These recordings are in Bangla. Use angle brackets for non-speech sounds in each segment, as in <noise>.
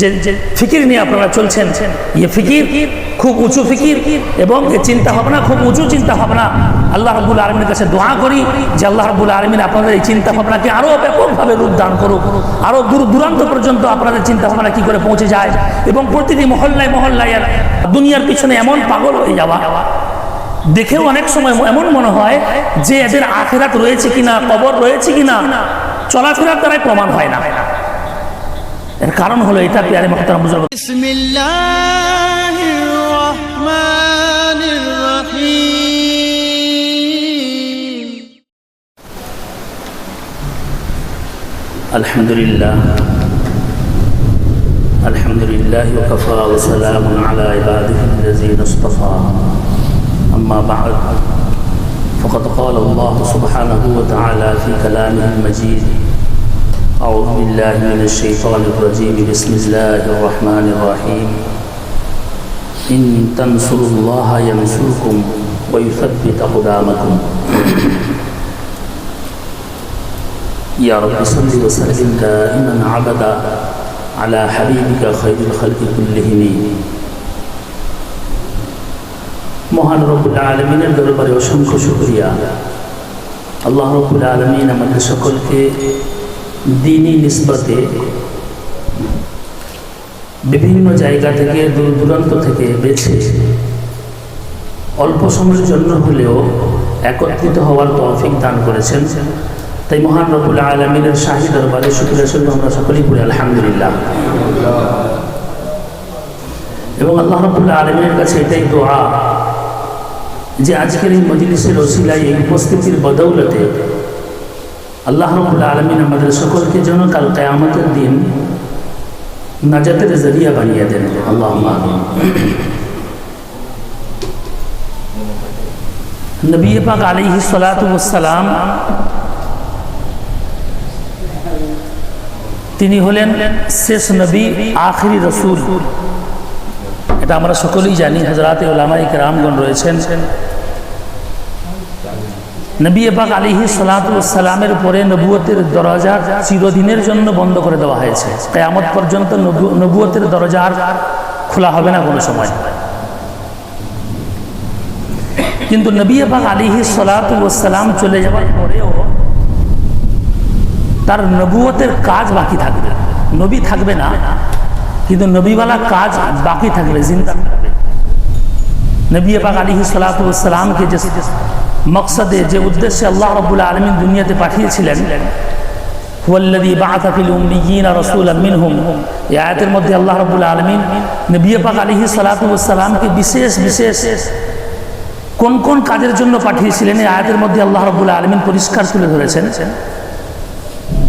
যে ফিকির নিয়ে আপনারা চলছেন ইয়ে ফিকির, খুব উঁচু ফিকির এবং এ চিন্তা ভাবনা, খুব উঁচু চিন্তা ভাবনা। আল্লাহ রব্বুল আলমীর কাছে দোয়া করি যে আল্লাহ রব্বুল আলমিন আপনাদের এই চিন্তা ভাবনাকে আরও ব্যাপকভাবে রূপ দান করুক। আরও দূর দূরান্ত পর্যন্ত আপনাদের চিন্তা ভাবনা কী করে পৌঁছে যায় এবং প্রতিটি মহল্লায় মহল্লায় দুনিয়ার পিছনে এমন পাগল হয়ে যাওয়া। দেখেও অনেক সময় এমন মনে হয় যে এদের আখেরাত রয়েছে কিনা, কবর রয়েছে কিনা, চলাফেরার দ্বারাই প্রমাণ হয় না। এর কারণ হলো এটা পেয়ারে মহতারাম বুঝাবো بسم الله الرحمن الرحيم الحمد لله الحمد لله وكفى وسلام على عباده الذين اصطفى أما بعد فقد قال الله سبحانه وتعالى في كلامه المجيد أعوذ بالله من الشيطان الرجيم بسم الله الرحمن الرحيم إن تنصروا الله ينصركم ويثبت أقدامكم يا رب صل وسلم دائما عبدا على حبيبك خير الخلق كلهم মহান রব্বুল আলমিনের দরবারে অসংখ্য শুক্রিয়া আল্লাহ রব্বুল আলমিন আমাদের সকলকে দিনই নিসবতে বিভিন্ন জায়গা থেকে দূর দূরান্ত থেকে বেছে অল্প সময়ের জন্য হলেও একত্রিত হওয়ার তৌফিক দান করেছেন। তাই মহান রব্বুল আলমিনের শাহী দরবারে শুক্রিয়া শুধু আমরা সকলেই পড়ি আলহামদুলিল্লাহ। এবং আল্লাহ রব্বুল আলমিনের কাছে এটাই দোয়া যে আজকের এই মজলিসের ওসিলায় এই উপস্থিতির বদৌলতে আল্লাহ রব্বুল আলমিন আমাদের সকলকে যেন কাল কেয়ামতের দিন নাজাতের জরিয়া বানিয়ে দেন। আল্লাহ নবী পাক আলিহি সালাম তিনি হলেন শেষ নবী, আখরি রসুল। এটা আমরা সকলেই জানি হজরাতে ওলামাই রামগণ রয়েছেন। নবী পাক আলিহি সালাতামের পরে নবুয়তের দরজা চিরদিনের জন্য বন্ধ করে দেওয়া হয়েছে। কেয়ামত পর্যন্ত নবু- নবুয়তের দরজা আর খোলা হবে না কোনো সময়। কিন্তু নবী পাক আলিহি সালাতাম চলে যাওয়ার পরেও তার নবুয়তের কাজ বাকি থাকবে। নবী থাকবে না, কিন্তু নবীওয়ালা কাজ বাকি থাকবে জিন্দা থাকবে। নবী পাক আলিহি সালাতামকে যে মকসদে যে উদ্দেশ্যে আল্লাহ রব্বুল আলমিন দুনিয়াতে পাঠিয়েছিলেন এই আয়াতের মধ্যে আলামিন বিশেষ কোন কোন কাজের জন্য পাঠিয়েছিলেন? আয়াতের মধ্যে আল্লাহ রাব্বুল আলামিন পরিষ্কার তুলে ধরেছেন।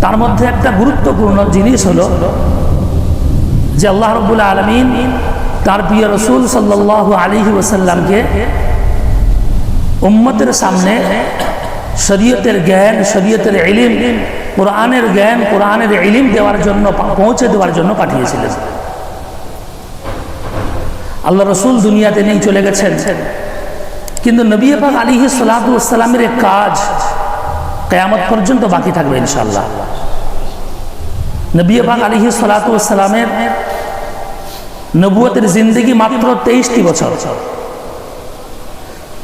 তার মধ্যে একটা গুরুত্বপূর্ণ জিনিস হলো যে আল্লাহ রব্বুল আলমিন তার প্রিয় রসুল সাল্লাহ আলিহি ওসাল্লামকে উম্মতের সামনে শরীয়তের জ্ঞান, শরীয়তের ইলিম, কোরআনের জ্ঞান, কোরআনের ইলিম দেওয়ার জন্য পৌঁছে দেওয়ার জন্য পাঠিয়েছিলেন। আল্লাহ রসুল দুনিয়াতে নেই, চলে গেছেন। কিন্তু নবী পাক আলিহি সালাতামের কাজ কেয়ামত পর্যন্ত বাকি থাকবে ইনশাল্লাহ নবী পাক আলিহি সালাতামের নবুয়তের জিন্দগি মাত্র তেইশটি বছর।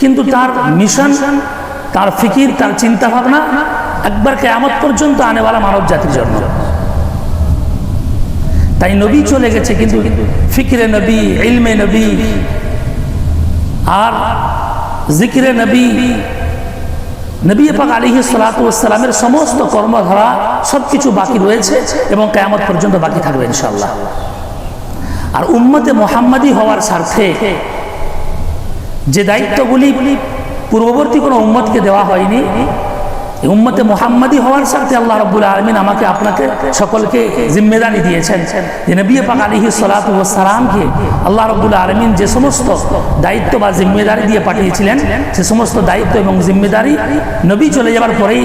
কিন্তু তার মিশন তার ফিকির, তার চিন্তা ভাবনা একবার কেয়ামত পর্যন্ত আনেওয়ালা মানব জাতির জন্য। তাই নবী চলে গেছে কিন্তু ফিকিরে নবী, ইলমে নবী আর জিকিরে নবী নবী পাক আলিহি সালাতামের সমস্ত কর্মধারা সব কিছু বাকি রয়েছে এবং কেয়ামত পর্যন্ত বাকি থাকবে ইনশাল্লাহ আর উম্মতে মোহাম্মদী হওয়ার স্বার্থে যে দায়িত্বগুলি পূর্ববর্তী কোনো উম্মতকে দেওয়া হয়নি উম্মতে মোহাম্মদী হওয়ার সাথে আল্লাহ রব্বুল আলমিন আমাকে আপনাকে সকলকে জিম্মেদারি দিয়েছেন। যে নবী পাক আলিহি সালাতামকে আল্লাহ রব্বুল আলমিন যে সমস্ত দায়িত্ব বা জিম্মেদারি দিয়ে পাঠিয়েছিলেন, সে সমস্ত দায়িত্ব এবং জিম্মেদারি নবী চলে যাওয়ার পরেই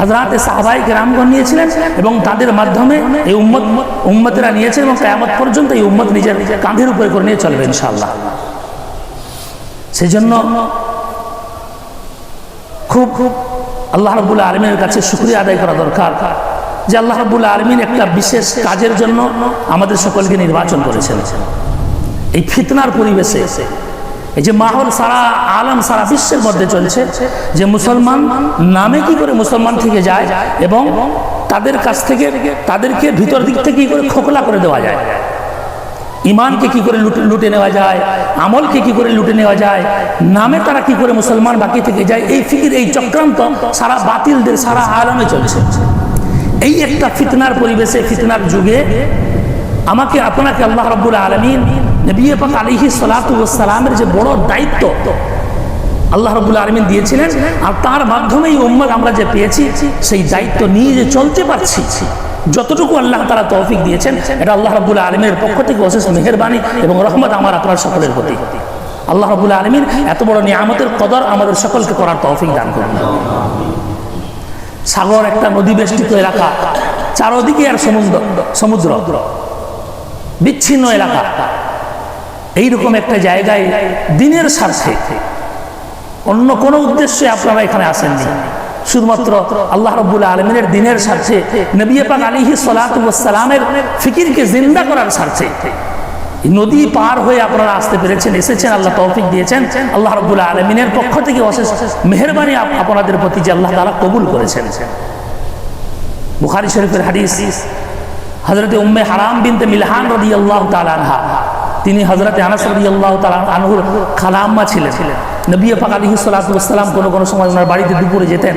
হাজরাতে সাহবাইকে রামগণ নিয়েছিলেন এবং তাদের মাধ্যমে এই উম্মত, উম্মতেরা নিয়েছেন এবং কেয়ামত পর্যন্ত এই উম্মত নিজের কাঁধের উপরে করে নিয়ে চলবে ইনশাআল্লাহ। সেই জন্য খুব খুব আল্লাহ রবুল্লা আলমের কাছে শুক্রিয়া আদায় করা দরকার যে আল্লাহ রাব্বুল আলমিন একটা বিশেষ কাজের জন্য আমাদের সকলকে নির্বাচন করেছেন। এই ফিতনার পরিবেশে, এই যে মাহল সারা আলম সারা বিশ্বের মধ্যে চলছে, যে মুসলমান নামে কি করে মুসলমান থেকে যায় এবং তাদের কাছ থেকে, তাদেরকে ভিতর দিক থেকে কি করে খোকলা করে দেওয়া যায়। ইমানকে কি করে লুটে লুটে নেওয়া যায়? আমলকে কি করে লুটে নেওয়া যায়? নামে তারা কি করে মুসলমান বাকি থেকে যায়? এই ফিকির, এই চক্রান্ত সারা বাতিলদের, সারা আলমে চলছে। এই একটা ফিতনার পরিবেশে, ফিতনার যুগে আমাকে, আপনাকে আল্লাহ রাব্বুল আলমিন নবী পাক আলিহি সালামের যে বড় দায়িত্ব আল্লাহ রবুল আলমিন দিয়েছিলেন, আর তার মাধ্যমেই উম্মত আমরা যে পেয়েছি, সেই দায়িত্ব নিয়ে যে চলতে পারছি। যতটুকু আল্লাহ তারা তৌফিক দিয়েছেন, এটা আল্লাহ রবুল আলমের পক্ষ থেকে অশেষ মেহরবানি এবং রহমত আমার আপনার সকলের প্রতি। আল্লাহ রবুল আলমিন এত বড় নিয়ামতের কদর আমাদের সকলকে করার তৌফিক দান করুন। সাগর একটা নদী বেষ্টিত এলাকা, চারদিকে আর সমুদ্র সমুদ্র, বিচ্ছিন্ন এলাকা। এইরকম একটা জায়গায় দিনের স্বার্থে অন্য কোনো উদ্দেশ্যে আপনারা এখানে আসেননি। শুধুমাত্র আল্লাহ রব্বুল আলমিনের দিনের স্বার্থে নবী পাক আলিহি সালাতামের ফিকিরকে জিন্দা করার স্বার্থে নদী পার হয়ে আপনারা আসতে পেরেছেন, এসেছেন, আল্লাহ তৌফিক দিয়েছেন। আল্লাহ রব্বুল আলমিনের পক্ষ থেকে অশেষ মেহরবানি আপনাদের প্রতি যে আল্লাহ তারা কবুল করেছেন। বুখারি শরীফের হাদিস হজরত উম্মে হারাম বিনতে মিলহান রদি আল্লাহ তালানহা তিনি হজরত আনাস রদি আল্লাহ তালান আনহুর খালাম্মা ছিলেন। নবী পাক আলী সালাতাম কোনো কোনো সময় ওনার বাড়িতে দুপুরে যেতেন,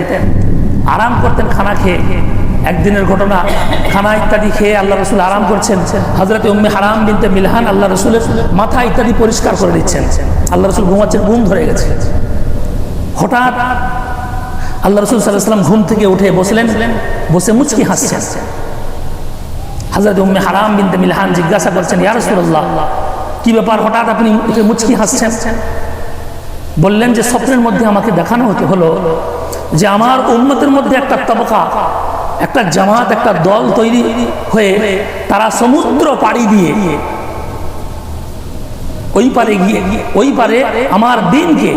আরাম করতেন খানা খেয়ে। একদিনের ঘটনা, খানা ইত্যাদি খেয়ে আল্লাহ রসুল আরাম করছেন। হজরত উম্মে হারাম বিনতে মিলহান আল্লাহ রসুলের মাথা ইত্যাদি পরিষ্কার করে দিচ্ছেন। আল্লাহ রসুল ঘুমাচ্ছেন, ঘুম ধরে গেছে। হঠাৎ আল্লাহ রসুল সাল্লাহ ঘুম থেকে উঠে বসলেন, বসে মুচকি হাসছেন। হাজরত উম্মে হারাম বিনতে মিলহান জিজ্ঞাসা করছেন, ইয়া রাসূলুল্লাহ, কি ব্যাপার? হঠাৎ আপনি মুচকি হাসছেন? বললেন যে স্বপ্নের মধ্যে আমাকে দেখানো হতে হলো যে আমার উম্মতের মধ্যে একটা তবকা, একটা জামাত, একটা দল তৈরি হয়ে তারা সমুদ্র পাড়ি দিয়ে ওই পারে গিয়ে, ওই পারে আমার দিনকে,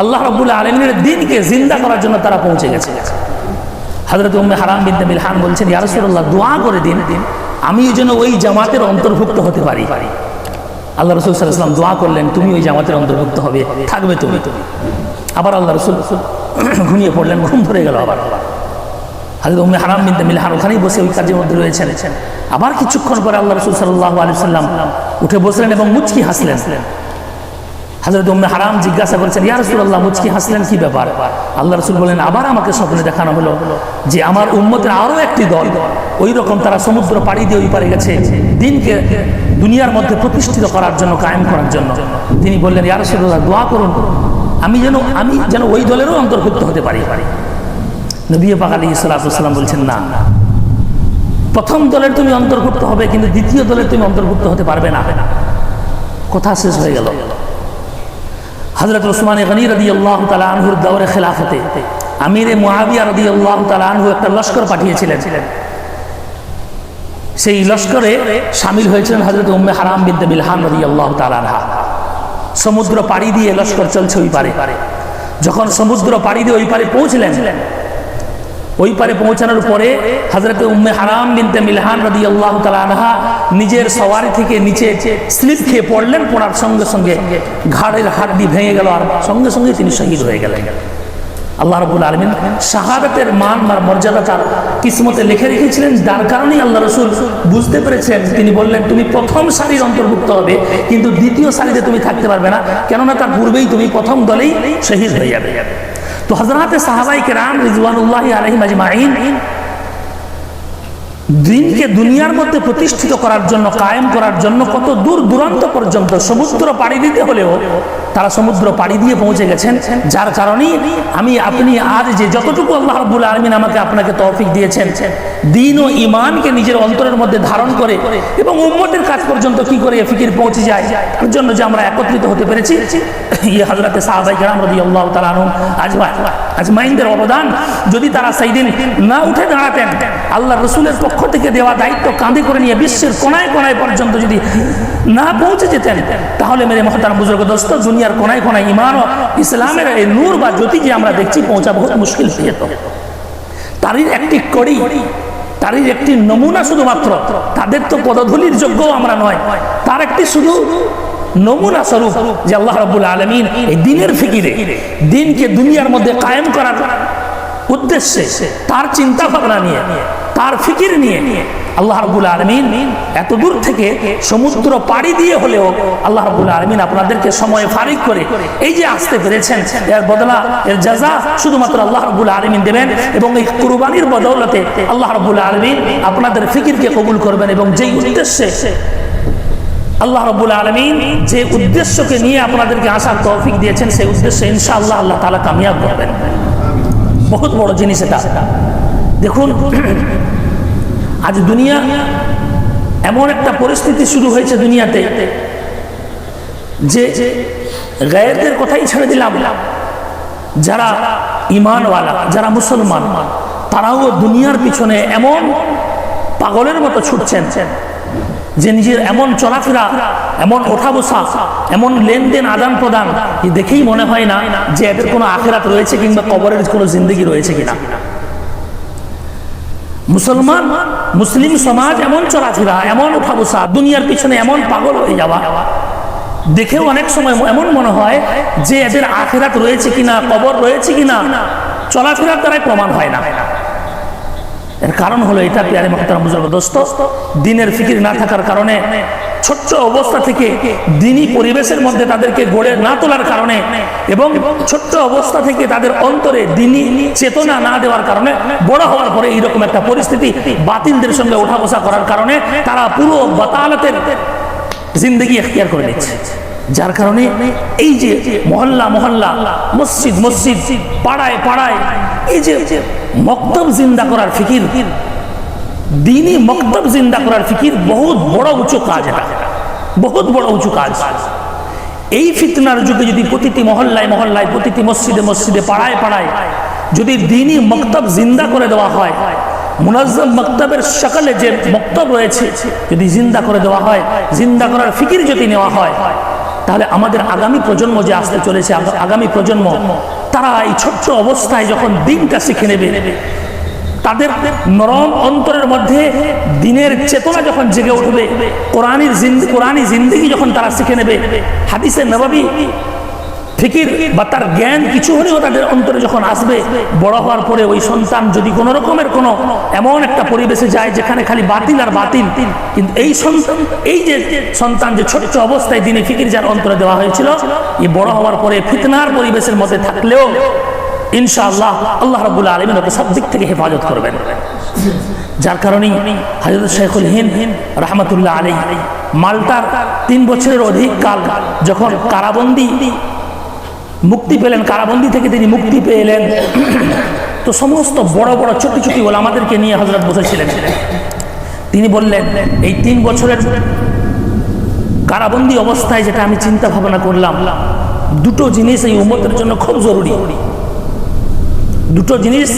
আল্লাহ রব্বুল আলমিনের দিনকে জিন্দা করার জন্য তারা পৌঁছে গেছে। হজরত উম্মে হারাম বিনতে মিলহান বলছেন ইয়ারসুল্লাহ দোয়া করে দিন, আমি যেন ওই জামাতের অন্তর্ভুক্ত হতে পারি। আল্লাহ রসুল সাল্লাম দোয়া করলেন, তুমি ওই জামাতের অন্তর্ভুক্ত হবে, থাকবে তুমি। আবার আল্লাহ রসুল <clears throat> ঘুমিয়ে পড়লেন, ঘুম ধরে গেল আবার। হাজরত উম্মে হারাম বিনতে মিলহান ওখানেই বসে ওই কাজের মধ্যে রয়েছেন। আবার কিছুক্ষণ পরে আল্লাহ রসুল সাল্লাহ আলি সাল্লাম উঠে বসলেন এবং মুচকি হাসলেন। হাজরত উম্মে হারাম জিজ্ঞাসা করেছেন, ইয়া রাসূলুল্লাহ, মুচকি হাসলেন কি ব্যাপার? আল্লাহ রসুল বলেন আবার আমাকে স্বপ্নে দেখানো হলো যে আমার উম্মতের আরও একটি দল, ওই রকম তারা সমুদ্র পাড়ি দিয়ে ওই পারে গেছে। দিনকে দুনিয়ার মধ্যে প্রতিষ্ঠিত করার জন্য, কায়েম করার জন্য। তিনি বললেন, ইয়া রাসূলুল্লাহ, দোয়া করুন। আমি যেন আমি যেন ওই দলেরও অন্তর্ভুক্ত হতে পারি। নবী পাক আলী সাল্লাম বলছেন, না। প্রথম দলের তুমি অন্তর্ভুক্ত হবে, কিন্তু দ্বিতীয় দলের তুমি অন্তর্ভুক্ত হতে পারবে না। কথা শেষ হয়ে গেল। হজরত ওসমান গনি রদি আল্লাহ তালা আনহুর দৌরে খেলাফতে আমিরে মুআবিয়া রদি আল্লাহ তালা আনহু একটা লস্কর পাঠিয়েছিলেন। সেই লস্করে সামিল হয়েছিলেন হজরত উম্মে হারাম বিদ্যা বিলহান রদি আল্লাহ তালানহা সমুদ্র পাড়ি দিয়ে লস্কর চলছে ওই পারে। পারে যখন সমুদ্র পাড়ি দিয়ে ওই পারে পৌঁছলেন, ওই পারে পৌঁছানোর পরে হজরত উম্মে হারাম বিনতে মিলহান রদি আল্লাহ তালানহা নিজের সওয়ারি থেকে নিচে স্লিপ খেয়ে পড়লেন, পড়ার সঙ্গে সঙ্গে ঘাড়ের হাড্ডি ভেঙে গেল আর সঙ্গে সঙ্গে তিনি শহীদ হয়ে গেলেন। আল্লাহ রবুল আলমিন শাহাদাতের মান বা মর্যাদা তার কিসমতে লিখে রেখেছিলেন, যার কারণেই আল্লাহ রসুল বুঝতে পেরেছেন। তিনি বললেন, তুমি প্রথম সারির অন্তর্ভুক্ত হবে, কিন্তু দ্বিতীয় সারিতে তুমি থাকতে পারবে না, কেননা তার পূর্বেই তুমি প্রথম দলেই শহীদ হয়ে যাবে। তো হজরাতে সাহাবাই কেরাম রিজওয়ানুল্লাহ আলহিম আজমাইন দিনকে দুনিয়ার মধ্যে প্রতিষ্ঠিত করার জন্য, কায়েম করার জন্য কত দূর দূরান্ত পর্যন্ত সমুদ্র পাড়ি দিতে হলেও তারা সমুদ্র পাড়ি দিয়ে পৌঁছে গেছেন। যার কারণেই আমি, আপনি আজ যে যতটুকু আল্লাহ রব্বুল আলমিন আমাকে আপনাকে তৌফিক দিয়েছেন, দিন ও ইমানকে নিজের অন্তরের মধ্যে ধারণ করে এবং উম্মতের কাজ পর্যন্ত কি করে ফিকির পৌঁছে যায়, তার জন্য যে আমরা একত্রিত হতে পেরেছি। ইয়ে হাজরাতে সাহাবাই কেরাম রদি আল্লাহ তালানুম আজমা আজমাইনদের অবদান, যদি তারা সেই দিন না উঠে দাঁড়াতেন আল্লাহ রসুলের পক্ষ থেকে দেওয়া দায়িত্ব কাঁধে করে নিয়ে বিশ্বের কোনায় কোনায় পর্যন্ত যদি না পৌঁছে যেতেন, তাহলে মেরে মহতার বুজুর্গ দোস্ত, দুনিয়ার কোনায় কোনায় ইমান ও ইসলামের এই নূর বা জ্যোতি যে আমরা দেখছি পৌঁছা বহুত মুশকিল হয়ে যেত। তারই একটি কড়ি, তারই একটি নমুনা শুধুমাত্র, তাদের তো পদধূলির যোগ্য আমরা নয়, তার একটি শুধু নমুনা স্বরূপ যে আল্লাহ রাব্বুল আলমিন এই দিনের ফিকিরে, দিনকে দুনিয়ার মধ্যে কায়েম করার উদ্দেশ্যে তার চিন্তা ভাবনা নিয়ে, তার ফিকির নিয়ে আল্লাহ রাব্বুল আলমিন এত দূর থেকে সমুদ্র পাড়ি দিয়ে হলেও আল্লাহ রাব্বুল আলমিন আপনাদেরকে সময় ফারিক করে এই যে আসতে পেরেছেন, এর বদলা, এর জাজা শুধুমাত্র আল্লাহ রাব্বুল আলমিন দেবেন এবং এই কুরবানির বদৌলতে আল্লাহ রাব্বুল আলমিন আপনাদের ফিকিরকে কবুল করবেন এবং যেই উদ্দেশ্যে আল্লাহ রব্বুল আলমিন যে উদ্দেশ্যকে নিয়ে আপনাদেরকে আসার তৌফিক দিয়েছেন, সেই উদ্দেশ্যে ইনশাআল্লাহ আল্লাহ তালা কামিয়াব করবেন। বহুত বড় জিনিস এটা। দেখুন, <clears throat> আজ দুনিয়া এমন একটা পরিস্থিতি শুরু হয়েছে দুনিয়াতে যে গায়েরদের কথাই ছেড়ে দিলাম। যারা ইমানওয়ালা যারা মুসলমান, তারাও দুনিয়ার পিছনে এমন পাগলের মতো ছুটছেন। যে নিজের এমন চলাফেরা, এমন ওঠা বসা এমন লেনদেন আদান প্রদান দেখেই মনে হয় না যে এদের কোনো আখেরাত রয়েছে কিংবা কবরের কোনো জিন্দগি রয়েছে কিনা। মুসলমান, মুসলিম সমাজ এমন চলাফেরা, এমন ওঠা বসা দুনিয়ার পিছনে এমন পাগল হয়ে যাওয়া। দেখেও অনেক সময় এমন মনে হয় যে এদের আখেরাত রয়েছে কিনা, কবর রয়েছে কিনা, চলাফেরার দ্বারাই প্রমাণ হয় না। এর কারণ হলো এটা পেয়ারে মহতারাম বুজুর্গ দোস্ত, দিনের ফিকির না থাকার কারণে ছোট্ট অবস্থা থেকে দিনই পরিবেশের মধ্যে তাদেরকে গড়ে না তোলার কারণে এবং ছোট্ট অবস্থা থেকে তাদের অন্তরে দিনই চেতনা না দেওয়ার কারণে বড় হওয়ার পরে এইরকম একটা পরিস্থিতি বাতিলদের সঙ্গে ওঠা বসা করার কারণে তারা পুরো বাতালতের জিন্দগি এখতিয়ার করে নিচ্ছে। যার কারণে এই যে মহল্লা মহল্লা, মসজিদ মসজিদ, পাড়ায় পাড়ায়, এই যে মক্তব জিন্দা করার ফিকির, দিনই মক্তব জিন্দা করার ফিকির, বহুত বড় উঁচু কাজ এটা, বহুত বড় উঁচু কাজ। এই ফিতনার যুগে যদি প্রতিটি মহল্লায় মহল্লায়, প্রতিটি মসজিদে মসজিদে, পাড়ায় পাড়ায় যদি দিনই মক্তব জিন্দা করে দেওয়া হয়, মুনাজ্জম মক্তবের সকালে যে মক্তব রয়েছে, যদি জিন্দা করে দেওয়া হয়, জিন্দা করার ফিকির যদি নেওয়া হয় তাহলে আমাদের আগামী প্রজন্ম যে আসতে চলেছে, আগ- আগামী প্রজন্ম, তারা এই ছোট্ট অবস্থায় যখন দিনটা শিখে নেবে, তাদের নরম অন্তরের মধ্যে দিনের চেতনা যখন জেগে উঠবে, কোরআনের কোরআনি কোরআনী জিন্দিগি যখন তারা শিখে নেবে, হাদিসে নবাবী ফিকির বা তার জ্ঞান কিছু হলেও তাদের অন্তরে যখন আসবে, বড় হওয়ার পরে ওই সন্তান যদি কোনো রকমের কোনো এমন একটা পরিবেশে যায় যেখানে খালি বাতিল আর বাতিল, কিন্তু এই সন্তান, এই যে সন্তান যে ছোট্ট অবস্থায় দিনে ফিকির যার অন্তরে দেওয়া হয়েছিল, এই বড় হওয়ার পরে ফিতনার পরিবেশের মধ্যে থাকলেও ইনশাআল্লাহ আল্লাহ রাবুল আলমিন ওকে সব দিক থেকে হেফাজত করবেন। যার কারণেই হজরত শেখুল হিন্দ রহমতুল্লাহ আলী মাল্টার তিন বছরের অধিক কাল যখন কারাবন্দি মুক্তি পেলেন, কারাবন্দি থেকে তিনি মুক্তি পেলেন। তো সমস্ত বড় বড় ছোট ছোটি বলে আমাদেরকে নিয়ে হজরত বসেছিলেন। তিনি বললেন, এই তিন বছরের কারাবন্দি অবস্থায় যেটা আমি চিন্তা ভাবনা করলাম, দুটো জিনিস এই উম্মতের জন্য খুব জরুরি। দুটো জিনিস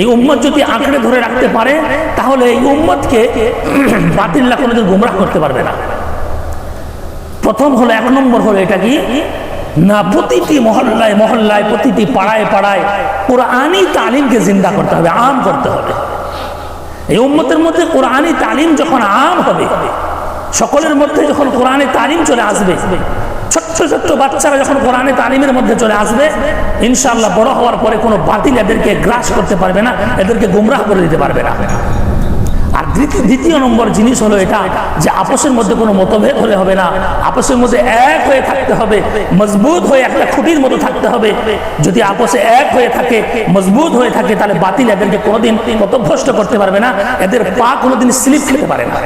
এই উম্মত যদি আঁকড়ে ধরে রাখতে পারে, তাহলে এই উম্মতকে <clears throat> বাতিল্লা কোনোদিন গুমরাহ করতে পারবে না। প্রথম হলো, এক নম্বর হলো এটা কি? না, প্রতিটি মহল্লায় মহল্লায়, প্রতিটি পাড়ায় পাড়ায় কোরআনই তালিমকে জিন্দা করতে হবে, আম করতে হবে। এই উম্মতের মধ্যে কোরআনই তালিম যখন আম হবে, সকলের মধ্যে যখন কোরআনে তালিম চলে আসবে, ছোট্ট ছোট্ট বাচ্চারা যখন কোরআনে তালিমের মধ্যে চলে আসবে ইনশাল্লাহ বড় হওয়ার পরে কোনো বাতিল এদেরকে গ্রাস করতে পারবে না, এদেরকে গুমরাহ করে দিতে পারবে না। দ্বিতীয় নম্বর জিনিস হলো এটা যে আপসের মধ্যে কোনো মতভেদ হলে হবে না। আপসের মধ্যে এক হয়ে থাকতে হবে। মজবুত হয়ে একটা খুঁটির মতো থাকতে হবে। যদি আপসে এক হয়ে থাকে, মজবুত হয়ে থাকে, তাহলে বাতিল এদেরকে কোনোদিন পথভ্রষ্ট করতে পারবে না। এদের পা কোনোদিন স্লিপ খেতে পারে না।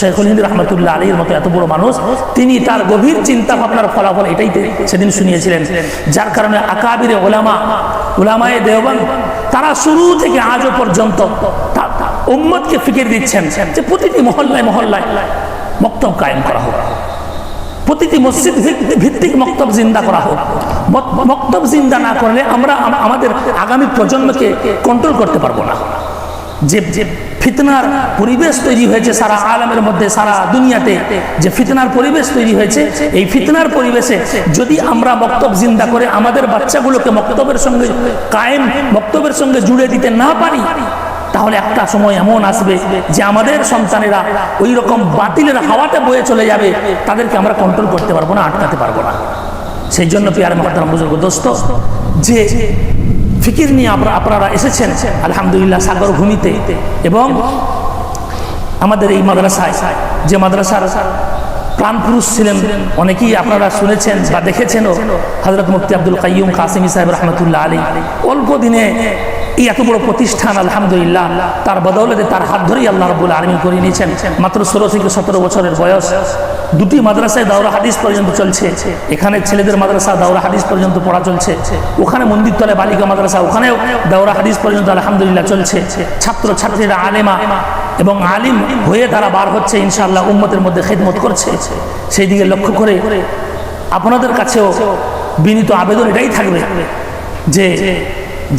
শেখুল হিন্দ রহমতুল্লাহ আলীর মতো এত বড় মানুষ, তিনি তার গভীর চিন্তা ভাবনার ফলাফল এটাই সেদিন শুনিয়েছিলেন। যার কারণে আকাবিরে ওলামা, ওলামায়ে দেওবান তারা শুরু থেকে আজও পর্যন্ত উম্মতকে ফিকির দিচ্ছেন যে প্রতিটি মহল্লায় মহল্লায় মক্তব কায়েম করা হোক। প্রতিটি মসজিদ ভিত্তি- ভিত্তিক মক্তব জিন্দা করা হোক। মক- মক্তব জিন্দা না করলে আমরা আমাদের আগামী প্রজন্মকে কন্ট্রোল করতে পারব না। যে যে ফিতনার পরিবেশ তৈরি হয়েছে সারা আলমের মধ্যে, সারা দুনিয়াতে যে ফিতনার পরিবেশ তৈরি হয়েছে, এই ফিতনার পরিবেশে যদি আমরা মক্তব জিন্দা করে আমাদের বাচ্চাগুলোকে মক্তবের সঙ্গে কায়েম, মক্তবের সঙ্গে জুড়ে দিতে না পারি তাহলে একটা সময় এমন আসবে যে আমাদের সন্তানেরা ওই রকম বাতিলের হাওয়াতে বয়ে চলে যাবে, তাদেরকে আমরা কন্ট্রোল করতে পারব না, আটকাতে পারব না। সেই জন্য পিয়ার মহাতারাম বুজুর্গ, দোস্ত, যে ফিকির নিয়ে আপনারা আপনারা এসেছেন, আলহামদুলিল্লাহ সাগর ভূমিতে, এবং আমাদের এই মাদ্রাসায়, যে মাদ্রাসার প্রাণপুরুষ ছিলেন, অনেকেই আপনারা শুনেছেন বা দেখেছেনও হজরত মুফতি আব্দুল কাইয়ুম কাসিমি সাহেব রহমতুল্লাহ আলী অল্প দিনে এই এত বড় প্রতিষ্ঠান, আলহামদুলিল্লাহ, তার বদৌলতে তার হাত ধরেই আল্লাহ রবুল আলমী করে নিয়েছেন। মাত্র ষোলো থেকে সতেরো বছরের বয়স। দুটি মাদ্রাসায় দাওরা হাদিস পর্যন্ত চলছে। এখানে ছেলেদের মাদ্রাসা, দাওরা হাদিস পর্যন্ত পড়া চলছে। ওখানে মন্দিরতলে বালিকা মাদ্রাসা, ওখানেও দাওরা হাদিস পর্যন্ত আলহামদুলিল্লাহ চলছে। ছাত্র ছাত্রীরা আলেমা এবং আলিম হয়ে তারা বার হচ্ছে, ইনশাআল্লাহ উম্মতের মধ্যে খেদমত করছে। সেই দিকে লক্ষ্য করে আপনাদের কাছেও বিনীত আবেদন এটাই থাকবে যে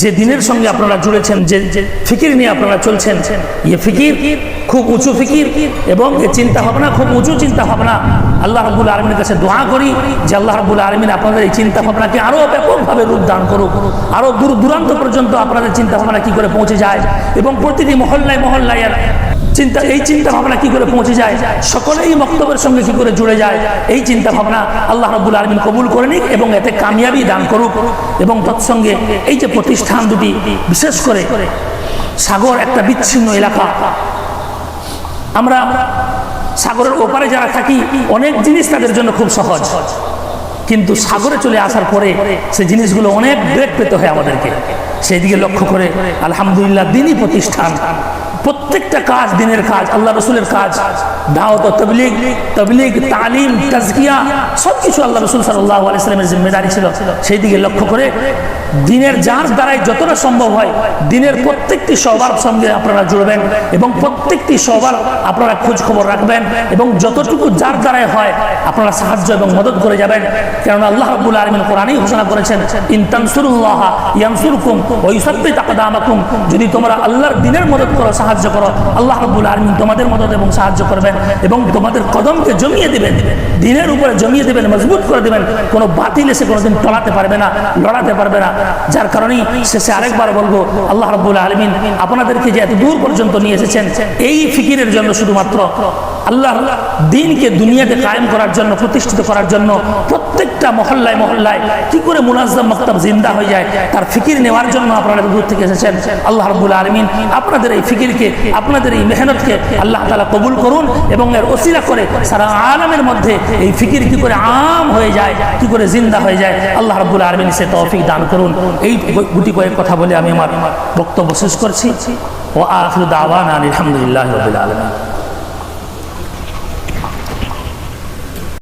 যে দিনের সঙ্গে আপনারা জুড়েছেন, যে যে ফিকির নিয়ে আপনারা চলছেন ইয়ে ফিকির, খুব উঁচু ফিকির এবং এ চিন্তা ভাবনা খুব উঁচু চিন্তা ভাবনা আল্লাহ রব্বুল আলমীর কাছে দোয়া করি যে আল্লাহ রব্বুল আলমিন আপনাদের এই চিন্তা ভাবনাকে আরও ব্যাপকভাবে রূপ দান করুক আরও দূর দূরান্ত পর্যন্ত আপনাদের চিন্তা ভাবনা কী করে পৌঁছে যায় এবং প্রতিটি মহল্লায় মহল্লায় চিন্তা, এই চিন্তা ভাবনা কি করে পৌঁছে যায়? সকলেই বক্তব্যের সঙ্গে কি করে জুড়ে যায়? এই চিন্তা ভাবনা আল্লাহ রবুল আলমিন কবুল করে নিক এবং এতে কামিয়াবি দান করুক। এবং তৎসঙ্গে এই যে প্রতিষ্ঠান দুটি, বিশেষ করে সাগর একটা বিচ্ছিন্ন এলাকা। আমরা সাগরের ওপারে যারা থাকি, অনেক জিনিস তাদের জন্য খুব সহজ। কিন্তু সাগরে চলে আসার পরে সেই জিনিসগুলো অনেক ব্রেক পেতে হয় আমাদেরকে। সেই দিকে লক্ষ্য করে আলহামদুলিল্লাহ দিনই প্রতিষ্ঠান। প্রত্যেকটা কাজ, দিনের কাজ, আল্লাহ রসুলের কাজ, দাওয়াত, তবলিগ তবলিগ, তালিম, তাজকিয়া সব কিছু আল্লাহ রসুল সাল্লাহ আলাইসলামের জিম্মেদারি ছিল সেই দিকে লক্ষ্য করে দিনের যার দ্বারাই যতটা সম্ভব হয়, দিনের প্রত্যেকটি সবার সঙ্গে আপনারা জুড়বেন এবং প্রত্যেকটি সবার আপনারা খোঁজ খবর রাখবেন এবং যতটুকু যার দ্বারাই হয়, আপনারা সাহায্য এবং মদত করে যাবেন। কেননা আল্লাহ রাব্বুল আলামিন কোরআনেই ঘোষণা করেছেন, ইন তানসুরুল্লাহ ইয়ানসুরকুম ওয়া ইউসাব্বিত আকদামাকুম। যদি তোমরা আল্লাহর দিনের মদত করো, সাহায্য করো। আল্লাহ রব্বুল আলমিন তোমাদের মদত এবং সাহায্য করবেন এবং তোমাদের কদমকে জমিয়ে দেবেন। দিনের উপরে জমিয়ে দেবেন, মজবুত করে দেবেন। কোনো বাতিল এসে কোনোদিন টলাতে পারবে না, লড়াতে পারবে না। যার কারণেই শেষে আরেকবার বলব, আল্লাহ রব্বুল আলমিন আপনাদেরকে যে এত দূর পর্যন্ত নিয়ে এসেছেন, এই ফিকিরের জন্য শুধুমাত্র আল্লাহ দিনকে দুনিয়াতে কায়েম করার জন্য, প্রতিষ্ঠিত করার জন্য প্রত্যেকটা মহল্লায় মহল্লায় কি করে মুনাজ্জাম মক্তব জিন্দা হয়ে যায়, তার ফিকির নেওয়ার জন্য আপনারা দূর থেকে এসেছেন। আল্লাহ রবুল আলমিন আপনাদের এই ফিকিরকে, আপনাদের এই মেহনতকে আল্লাহ তালা কবুল করুন এবং এর ওসিলা করে সারা আলমের মধ্যে এই ফিকির কি করে আম হয়ে যায়, কি করে জিন্দা হয়ে যায়, আল্লাহ রবুল আলমিন সে তৌফিক দান করুন। এই গুটি কয়েক কথা বলে আমি আমার বক্তব্য শেষ করছি। ও আখির দাওয়ান আলহামদুলিল্লাহ রবিল আলমিন।